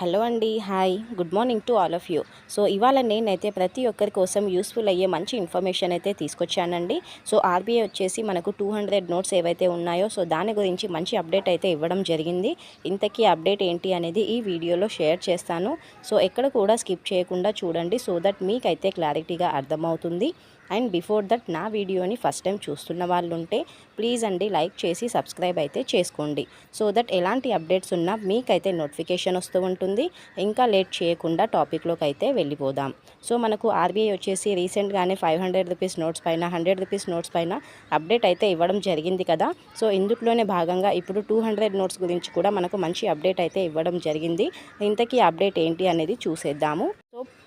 Hello అండి hi. Good morning to all of you. So ఇవాళ నేనైతే ప్రతి ఒక్కరి కోసం యూస్ఫుల్ అయ్యే మంచి ఇన్ఫర్మేషన్ అయితే తీసుకొచ్చానండి. సో ఆర్బీఐ వచ్చేసి మనకు టూ హండ్రెడ్ నోట్స్ ఏవైతే ఉన్నాయో సో దాని గురించి మంచి అప్డేట్ అయితే ఇవ్వడం జరిగింది. ఇంతకీ అప్డేట్ ఏంటి అనేది ఈ వీడియోలో షేర్ చేస్తాను. సో ఎక్కడ కూడా స్కిప్ చేయకుండా చూడండి సో దట్ మీకైతే క్లారిటీగా అర్థమవుతుంది. అండ్ బిఫోర్ దట్ నా వీడియోని ఫస్ట్ టైం చూస్తున్న వాళ్ళు ఉంటే ప్లీజ్ అండి లైక్ చేసి సబ్స్క్రైబ్ అయితే చేసుకోండి. సో దట్ ఎలాంటి అప్డేట్స్ ఉన్నా మీకైతే నోటిఫికేషన్ వస్తూ ఉంటుంది. ఉంటుంది. ఇంకా లేట్ చేయకుండా టాపిక్లోకి అయితే వెళ్ళిపోదాం. సో మనకు ఆర్బీఐ వచ్చేసి రీసెంట్గానే ఫైవ్ హండ్రెడ్ రూపీస్ నోట్స్ పైన హండ్రెడ్ రూపీస్ నోట్స్ పైన అప్డేట్ అయితే ఇవ్వడం జరిగింది కదా. సో ఇందులోనే భాగంగా ఇప్పుడు టూ హండ్రెడ్ నోట్స్ గురించి కూడా మనకు మంచి అప్డేట్ అయితే ఇవ్వడం జరిగింది. ఇంతకీ అప్డేట్ ఏంటి అనేది చూసేద్దాము.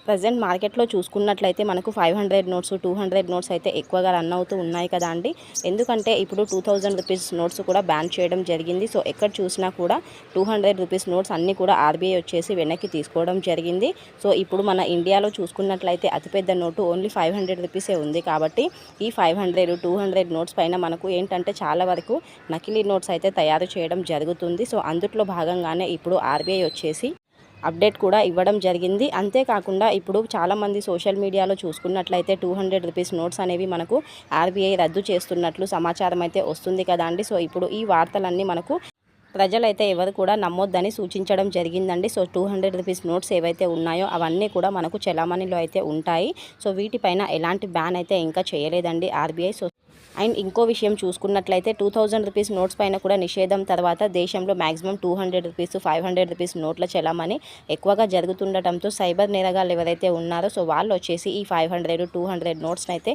ప్రజెంట్ మార్కెట్లో చూసుకున్నట్లయితే మనకు five hundred notes two hundred notes అయితే ఎక్కువగా రన్ అవుతూ ఉన్నాయి కదా అండి. ఎందుకంటే ఇప్పుడు టూ థౌజండ్ రూపీస్ నోట్స్ కూడా బ్యాన్ చేయడం జరిగింది. సో ఎక్కడ చూసినా కూడా టూ హండ్రెడ్ రూపీస్ నోట్స్ అన్నీ కూడా ఆర్బీఐ వచ్చేసి వెనక్కి తీసుకోవడం జరిగింది. సో ఇప్పుడు మన ఇండియాలో చూసుకున్నట్లయితే అతిపెద్ద నోటు ఓన్లీ ఫైవ్ హండ్రెడ్ రూపీసే ఉంది కాబట్టి ఈ five hundred two hundred notes పైన మనకు ఏంటంటే చాలా వరకు నకిలీ నోట్స్ అయితే తయారు చేయడం జరుగుతుంది. సో అందుట్లో భాగంగానే ఇప్పుడు ఆర్బీఐ వచ్చేసి అప్డేట్ కూడా ఇవ్వడం జరిగింది. అంతేకాకుండా ఇప్పుడు చాలామంది సోషల్ మీడియాలో చూసుకున్నట్లయితే టూ హండ్రెడ్ రూపీస్ నోట్స్ అనేవి మనకు ఆర్బీఐ రద్దు చేస్తున్నట్లు సమాచారం అయితే వస్తుంది కదా అండి. సో ఇప్పుడు ఈ వార్తలన్నీ మనకు ప్రజలైతే ఎవరు కూడా నమ్మొద్దని సూచించడం జరిగిందండి. So two hundred rupees notes ఏవైతే ఉన్నాయో అవన్నీ కూడా మనకు చలామణిలో అయితే ఉంటాయి. సో వీటిపైన ఎలాంటి బ్యాన్ అయితే ఇంకా చేయలేదండి ఆర్బీఐ. సో అండ్ ఇంకో విషయం చూసుకున్నట్లయితే టూ థౌజండ్ రూపీస్ నోట్స్ పైన కూడా నిషేధం తర్వాత దేశంలో maximum two hundred rupees five hundred rupees నోట్ల చలామణి ఎక్కువగా జరుగుతుండటంతో సైబర్ నేరగాళ్ళు ఎవరైతే ఉన్నారో సో వాళ్ళు వచ్చేసి ఈ ఫైవ్ హండ్రెడ్ టూ హండ్రెడ్ నోట్స్ని అయితే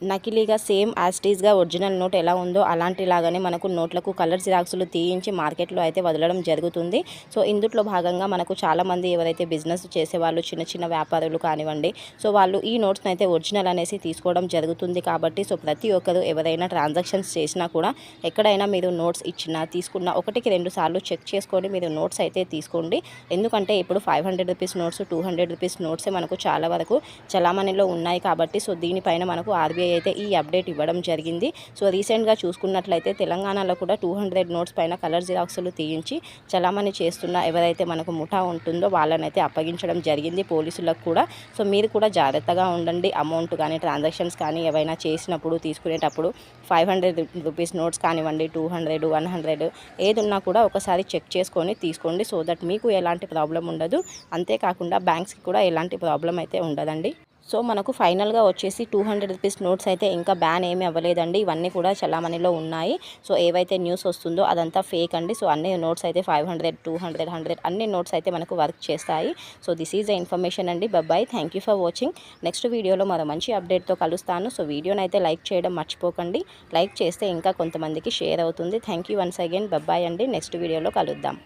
నకిలీగా సేమ్ యాస్టీస్గా ఒరిజినల్ నోట్ ఎలా ఉందో అలాంటిలాగానే మనకు నోట్లకు కలర్ జిరాక్సులు తీయించి మార్కెట్లో అయితే వదలడం జరుగుతుంది. సో ఇందులో భాగంగా మనకు చాలామంది ఎవరైతే బిజినెస్ చేసేవాళ్ళు చిన్న చిన్న వ్యాపారులు కానివ్వండి సో వాళ్ళు ఈ నోట్స్ని అయితే ఒరిజినల్ అనేసి తీసుకోవడం జరుగుతుంది కాబట్టి సో ప్రతి ఒక్కరు ఎవరైనా ట్రాన్సాక్షన్స్ చేసినా కూడా ఎక్కడైనా మీరు నోట్స్ ఇచ్చినా తీసుకున్న ఒకటికి రెండు సార్లు చెక్ చేసుకొని మీరు నోట్స్ అయితే తీసుకోండి. ఎందుకంటే ఇప్పుడు five hundred rupees notes two hundred rupees నోట్సే మనకు చాలా వరకు చలామణిలో ఉన్నాయి కాబట్టి సో దీనిపైన మనకు ఆర్బీఐ అయితే ఈ అప్డేట్ ఇవ్వడం జరిగింది. సో రీసెంట్గా చూసుకున్నట్లయితే తెలంగాణలో కూడా టూ హండ్రెడ్ నోట్స్ పైన కలర్ జిరాక్సులు తీయించి చలామణి చేస్తున్న ఎవరైతే మనకు ముఠా ఉంటుందో వాళ్ళనైతే అప్పగించడం జరిగింది పోలీసులకు కూడా. సో మీరు కూడా జాగ్రత్తగా ఉండండి. అమౌంట్ కానీ ట్రాన్సాక్షన్స్ కానీ ఏవైనా చేసినప్పుడు తీసుకునేటప్పుడు ఫైవ్ హండ్రెడ్ రూపీస్ నోట్స్ కానివ్వండి టూ హండ్రెడ్ వన్ హండ్రెడ్ ఏది ఉన్నా కూడా ఒకసారి చెక్ చేసుకొని తీసుకోండి. సో దట్ మీకు ఎలాంటి ప్రాబ్లం ఉండదు. అంతేకాకుండా బ్యాంక్స్కి కూడా ఎలాంటి ప్రాబ్లం అయితే ఉండదండి. సో మనకు ఫైనల్గా వచ్చేసి టూ హండ్రెడ్ రూపీస్ నోట్స్ అయితే ఇంకా బ్యాన్ ఏమీ అవ్వలేదండి. ఇవన్నీ కూడా చలామణిలో ఉన్నాయి. సో ఏవైతే న్యూస్ వస్తుందో అదంతా ఫేక్ అండి. సో అన్ని నోట్స్ అయితే five hundred two hundred hundred అన్ని నోట్స్ అయితే మనకు వర్క్ చేస్తాయి. So this is the information అండి. Bye thank you for watching. Next వీడియోలో మరో మంచి అప్డేట్తో కలుస్తాను. సో వీడియోని అయితే లైక్ చేయడం మర్చిపోకండి. లైక్ చేస్తే ఇంకా కొంతమందికి షేర్ అవుతుంది. Thank you once again. Bye అండి. నెక్స్ట్ వీడియోలో కలుద్దాం.